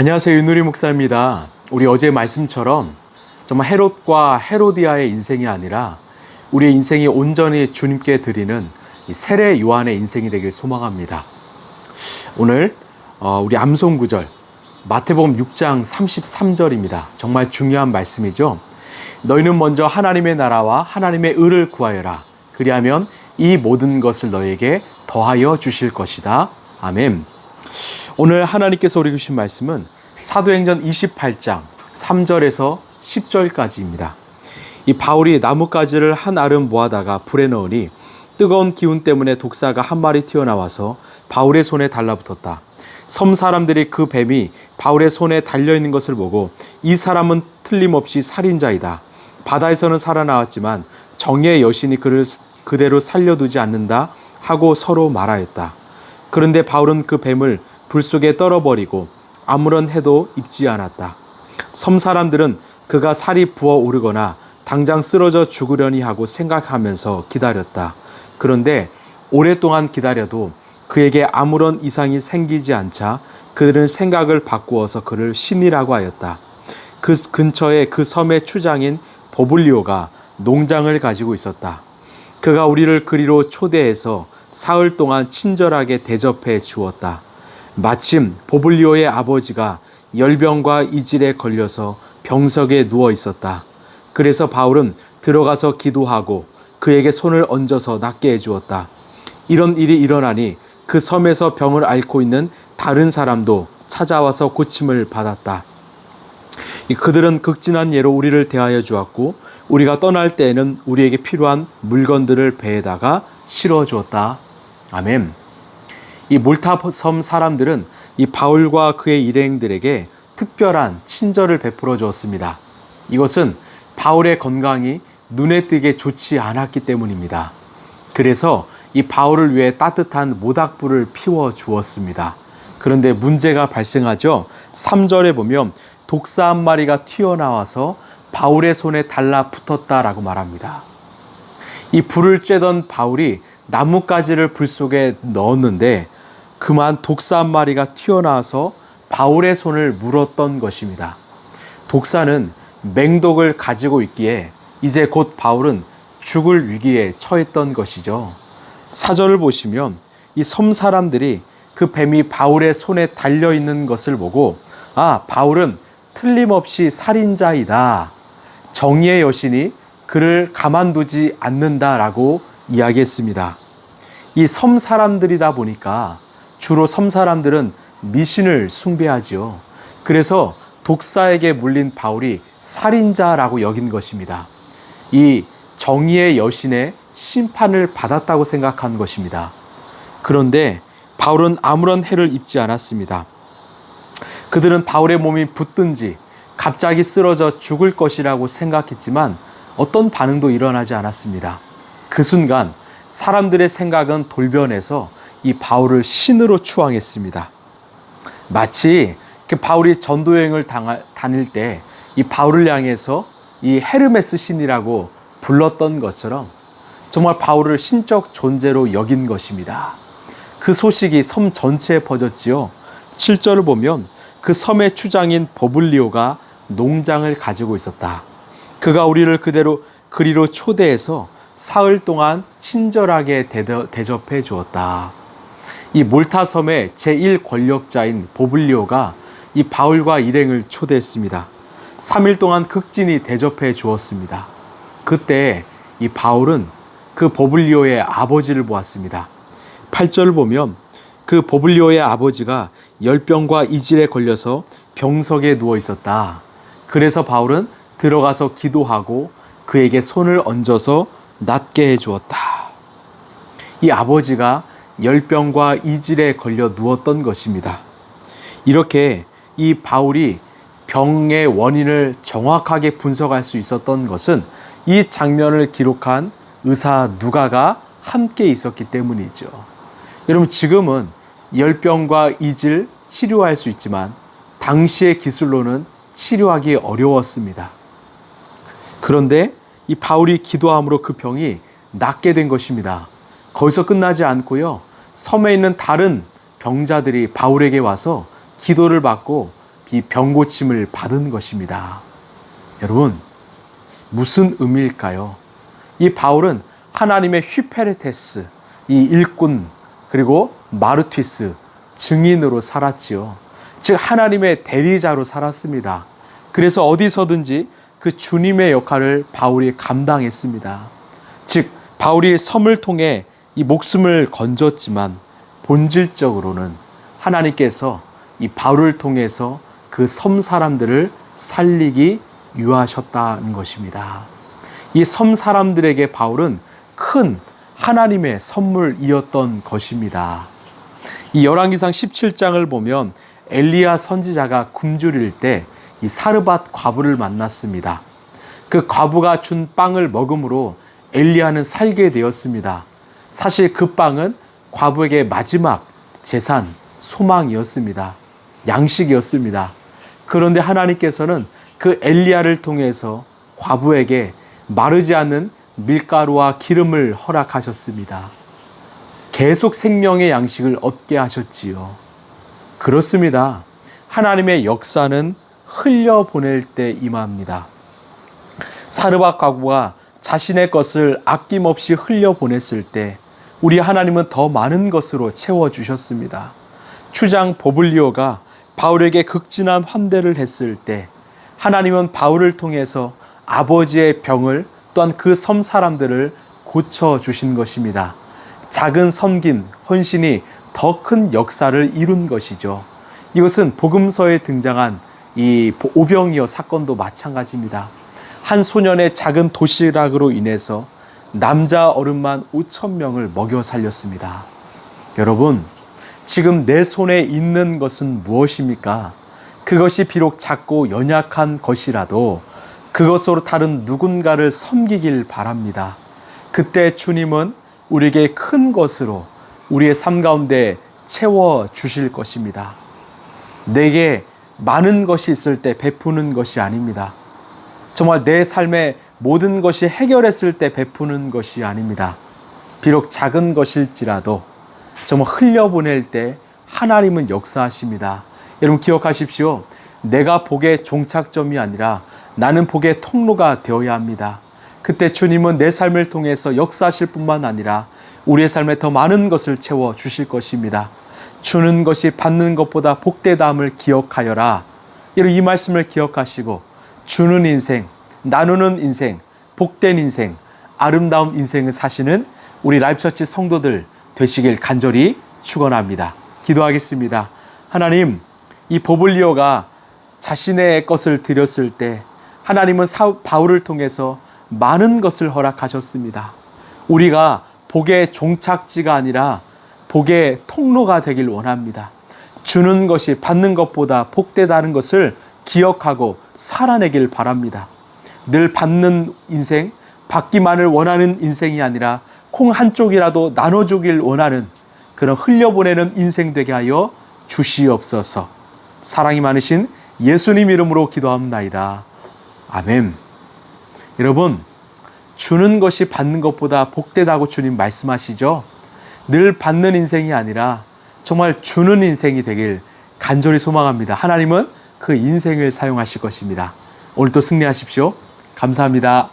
안녕하세요. 윤누리 목사입니다. 우리 어제 말씀처럼 정말 헤롯과 헤로디아의 인생이 아니라 우리의 인생이 온전히 주님께 드리는 이 세례 요한의 인생이 되길 소망합니다. 오늘 어, 우리 암송 구절 마태복음 6장 33절입니다. 정말 중요한 말씀이죠. 너희는 먼저 하나님의 나라와 하나님의 의를 구하여라. 그리하면 이 모든 것을 너에게 더하여 주실 것이다. 아멘. 오늘 하나님께서 우리 주신 말씀은 사도행전 28장 3절에서 10절까지입니다. 이 바울이 나뭇가지를 한 알음 모아다가 불에 넣으니 뜨거운 기운 때문에 독사가 한 마리 튀어나와서 바울의 손에 달라붙었다. 섬 사람들이 그 뱀이 바울의 손에 달려 있는 것을 보고 이 사람은 틀림없이 살인자이다. 바다에서는 살아나왔지만 정의의 여신이 그를 그대로 살려두지 않는다 하고 서로 말하였다. 그런데 바울은 그 뱀을 불 속에 떨어버리고 아무런 해도 입지 않았다. 섬 사람들은 그가 살이 부어 오르거나 당장 쓰러져 죽으려니 하고 생각하면서 기다렸다. 그런데 오랫동안 기다려도 그에게 아무런 이상이 생기지 않자 그들은 생각을 바꾸어서 그를 신이라고 하였다. 그 근처에 그 섬의 추장인 보블리오가 농장을 가지고 있었다. 그가 우리를 그리로 초대해서 사흘 동안 친절하게 대접해 주었다. 마침 보블리오의 아버지가 열병과 이질에 걸려서 병석에 누워 있었다. 그래서 바울은 들어가서 기도하고 그에게 손을 얹어서 낫게 해 주었다. 이런 일이 일어나니 그 섬에서 병을 앓고 있는 다른 사람도 찾아와서 고침을 받았다. 그들은 극진한 예로 우리를 대하여 주었고 우리가 떠날 때에는 우리에게 필요한 물건들을 배에다가 실어 주었다. 아멘. 이 몰타 섬 사람들은 이 바울과 그의 일행들에게 특별한 친절을 베풀어 주었습니다. 이것은 바울의 건강이 눈에 띄게 좋지 않았기 때문입니다. 그래서 이 바울을 위해 따뜻한 모닥불을 피워 주었습니다. 그런데 문제가 발생하죠. 3절에 보면 독사 한 마리가 튀어나와서 바울의 손에 달라붙었다라고 말합니다. 이 불을 쬐던 바울이 나뭇가지를 불 속에 넣었는데 그만 독사 한 마리가 튀어나와서 바울의 손을 물었던 것입니다. 독사는 맹독을 가지고 있기에 이제 곧 바울은 죽을 위기에 처했던 것이죠. 사절을 보시면 이 섬 사람들이 그 뱀이 바울의 손에 달려 있는 것을 보고 아, 바울은 틀림없이 살인자이다. 정의의 여신이 그를 가만두지 않는다라고 이야기했습니다. 이 섬 사람들이다 보니까 주로 섬 사람들은 미신을 숭배하지요. 그래서 독사에게 물린 바울이 살인자라고 여긴 것입니다. 이 정의의 여신의 심판을 받았다고 생각한 것입니다. 그런데 바울은 아무런 해를 입지 않았습니다. 그들은 바울의 몸이 붙든지 갑자기 쓰러져 죽을 것이라고 생각했지만 어떤 반응도 일어나지 않았습니다. 그 순간 사람들의 생각은 돌변해서 이 바울을 신으로 추앙했습니다. 마치 그 바울이 전도 여행을 다닐 때 이 바울을 향해서 이 헤르메스 신이라고 불렀던 것처럼 정말 바울을 신적 존재로 여긴 것입니다. 그 소식이 섬 전체에 퍼졌지요. 7절을 보면 그 섬의 추장인 버블리오가 농장을 가지고 있었다. 그가 우리를 그대로 그리로 초대해서 사흘 동안 친절하게 대접해 주었다. 이 몰타 섬의 제1 권력자인 보블리오가 이 바울과 일행을 초대했습니다. 3일 동안 극진히 대접해 주었습니다. 그때 이 바울은 그 보블리오의 아버지를 보았습니다. 8절을 보면 그 보블리오의 아버지가 열병과 이질에 걸려서 병석에 누워 있었다. 그래서 바울은 들어가서 기도하고 그에게 손을 얹어서 낫게 해 주었다. 이 아버지가 열병과 이질에 걸려 누웠던 것입니다. 이렇게 이 바울이 병의 원인을 정확하게 분석할 수 있었던 것은 이 장면을 기록한 의사 누가가 함께 있었기 때문이죠. 여러분 지금은 열병과 이질 치료할 수 있지만 당시의 기술로는 치료하기 어려웠습니다. 그런데 이 바울이 기도함으로 그 병이 낫게 된 것입니다. 거기서 끝나지 않고요. 섬에 있는 다른 병자들이 바울에게 와서 기도를 받고 이 병고침을 받은 것입니다. 여러분, 무슨 의미일까요? 이 바울은 하나님의 휘페레테스, 이 일꾼, 그리고 마르티스, 증인으로 살았지요. 즉, 하나님의 대리자로 살았습니다. 그래서 어디서든지 그 주님의 역할을 바울이 감당했습니다. 즉, 바울이 섬을 통해 이 목숨을 건졌지만 본질적으로는 하나님께서 이 바울을 통해서 그 섬 사람들을 살리기 유하셨다는 것입니다. 이 섬 사람들에게 바울은 큰 하나님의 선물이었던 것입니다. 이 열왕기상 17장을 보면 엘리야 선지자가 굶주릴 때 이 사르밧 과부를 만났습니다. 그 과부가 준 빵을 먹음으로 엘리야는 살게 되었습니다. 사실 그 빵은 과부에게 마지막 재산, 소망이었습니다. 양식이었습니다. 그런데 하나님께서는 그 엘리야를 통해서 과부에게 마르지 않는 밀가루와 기름을 허락하셨습니다. 계속 생명의 양식을 얻게 하셨지요. 그렇습니다. 하나님의 역사는 흘려보낼 때 임합니다. 사르밧 과부가 자신의 것을 아낌없이 흘려보냈을 때 우리 하나님은 더 많은 것으로 채워주셨습니다. 추장 보블리오가 바울에게 극진한 환대를 했을 때 하나님은 바울을 통해서 아버지의 병을 또한 그 섬 사람들을 고쳐주신 것입니다. 작은 섬긴 헌신이 더 큰 역사를 이룬 것이죠. 이것은 복음서에 등장한 이 오병이어 사건도 마찬가지입니다. 한 소년의 작은 도시락으로 인해서 남자 어른만 5천 명을 먹여 살렸습니다. 여러분, 지금 내 손에 있는 것은 무엇입니까? 그것이 비록 작고 연약한 것이라도 그것으로 다른 누군가를 섬기길 바랍니다. 그때 주님은 우리에게 큰 것으로 우리의 삶 가운데 채워 주실 것입니다. 내게 많은 것이 있을 때 베푸는 것이 아닙니다. 정말 내 삶의 모든 것이 해결했을 때 베푸는 것이 아닙니다. 비록 작은 것일지라도 정말 흘려보낼 때 하나님은 역사하십니다. 여러분 기억하십시오. 내가 복의 종착점이 아니라 나는 복의 통로가 되어야 합니다. 그때 주님은 내 삶을 통해서 역사하실 뿐만 아니라 우리의 삶에 더 많은 것을 채워 주실 것입니다. 주는 것이 받는 것보다 복되다함을 기억하여라. 이런 이 말씀을 기억하시고 주는 인생, 나누는 인생, 복된 인생, 아름다운 인생을 사시는 우리 라이프처치 성도들 되시길 간절히 축원합니다. 기도하겠습니다. 하나님, 이 보블리오가 자신의 것을 드렸을 때 하나님은 사, 바울을 통해서 많은 것을 허락하셨습니다. 우리가 복의 종착지가 아니라 복의 통로가 되길 원합니다. 주는 것이 받는 것보다 복되다는 것을 기억하고 살아내길 바랍니다. 늘 받는 인생, 받기만을 원하는 인생이 아니라 콩 한쪽이라도 나눠주길 원하는 그런 흘려보내는 인생 되게 하여 주시옵소서. 사랑이 많으신 예수님 이름으로 기도합나이다. 아멘. 여러분, 주는 것이 받는 것보다 복되다고 주님 말씀하시죠? 늘 받는 인생이 아니라 정말 주는 인생이 되길 간절히 소망합니다. 하나님은 그 인생을 사용하실 것입니다. 오늘도 승리하십시오. 감사합니다.